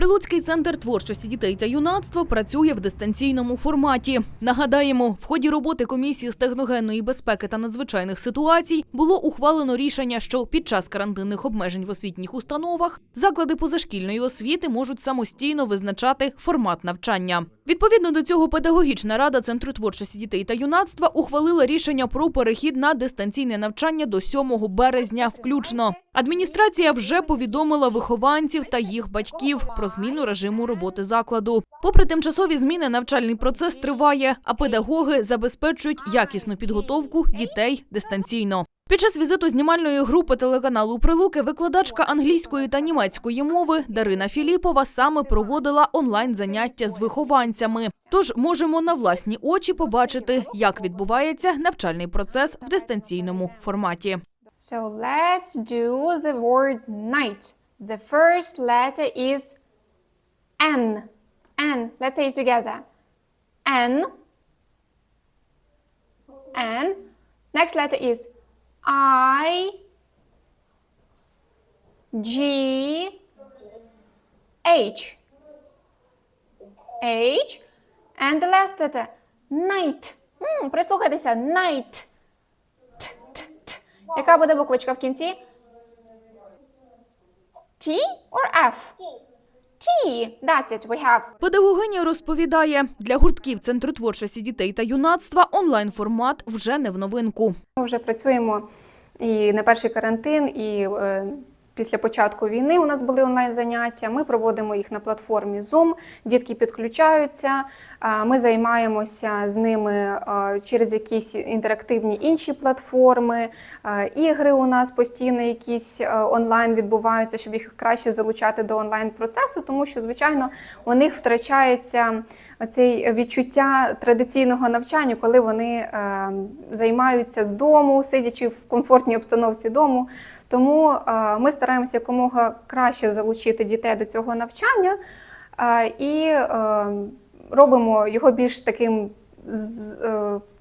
Прилуцький центр творчості дітей та юнацтва працює в дистанційному форматі. Нагадаємо, в ході роботи комісії з техногенної безпеки та надзвичайних ситуацій було ухвалено рішення, що під час карантинних обмежень в освітніх установах заклади позашкільної освіти можуть самостійно визначати формат навчання. Відповідно до цього, педагогічна рада центру творчості дітей та юнацтва ухвалила рішення про перехід на дистанційне навчання до 7 березня включно. Адміністрація вже повідомила вихованців та їх батьків про зміну режиму роботи закладу. Попри тимчасові зміни, навчальний процес триває, а педагоги забезпечують якісну підготовку дітей дистанційно. Під час візиту знімальної групи телеканалу Прилуки викладачка англійської та німецької мови Дарина Філіпова саме проводила онлайн заняття з вихованцями. Тож можемо на власні очі побачити, як відбувається навчальний процес в дистанційному форматі. So let's do the word night. The first letter is N. N. Let's say it together. N. N. Next letter is I. G. H. H. And the last letter, night. М, прислухайтеся, night. Т, т, т. Яка буде буквочка в кінці? T or F? T. That's it. We have. Педагогиня розповідає, для гуртків Центру творчості дітей та юнацтва онлайн-формат вже не в новинку. Ми вже працюємо і на перший карантин, і е, після початку війни у нас були онлайн заняття. Ми проводимо їх на платформі Zoom. Дітки підключаються. Ми займаємося з ними через якісь інтерактивні інші платформи. Ігри у нас постійно якісь онлайн відбуваються, щоб їх краще залучати до онлайн процесу, тому що, звичайно, у них втрачається оцей відчуття традиційного навчання, коли вони займаються з дому, сидячи в комфортній обстановці дому. Тому е, ми стараємося якомога краще залучити дітей до цього навчання е, і е, робимо його більш таким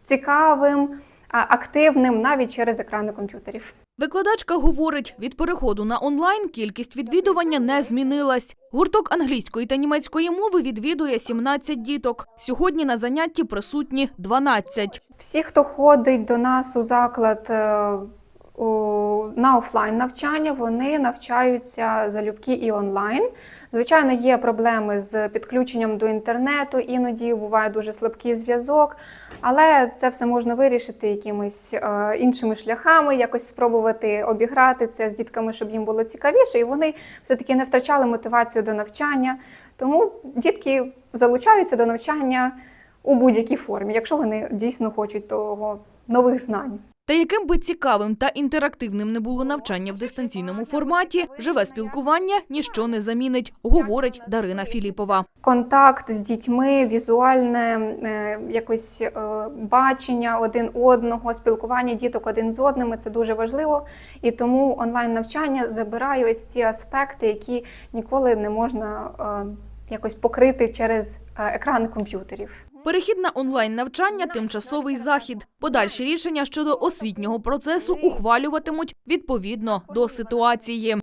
цікавим, активним навіть через екрани комп'ютерів. Викладачка говорить, від переходу на онлайн кількість відвідування не змінилась. Гурток англійської та німецької мови відвідує 17 діток. Сьогодні на занятті присутні 12. Всі, хто ходить до нас у заклад на офлайн навчання, вони навчаються залюбки і онлайн. Звичайно, є проблеми з підключенням до інтернету, іноді буває дуже слабкий зв'язок, але це все можна вирішити якимись е, іншими шляхами, якось спробувати обіграти це з дітками, щоб їм було цікавіше, і вони все-таки не втрачали мотивацію до навчання. Тому дітки залучаються до навчання у будь-якій формі, якщо вони дійсно хочуть того нових знань. Та яким би цікавим та інтерактивним не було навчання в дистанційному форматі, живе спілкування ніщо не замінить, говорить Дарина Філіпова. Контакт з дітьми, візуальне е, якось е, бачення один одного, спілкування діток один з одними це дуже важливо. І тому онлайн навчання забирає ось ці аспекти, які ніколи не можна е, якось покрити через екрани комп'ютерів. Перехід на онлайн навчання тимчасовий захід. Подальші рішення щодо освітнього процесу ухвалюватимуть відповідно до ситуації.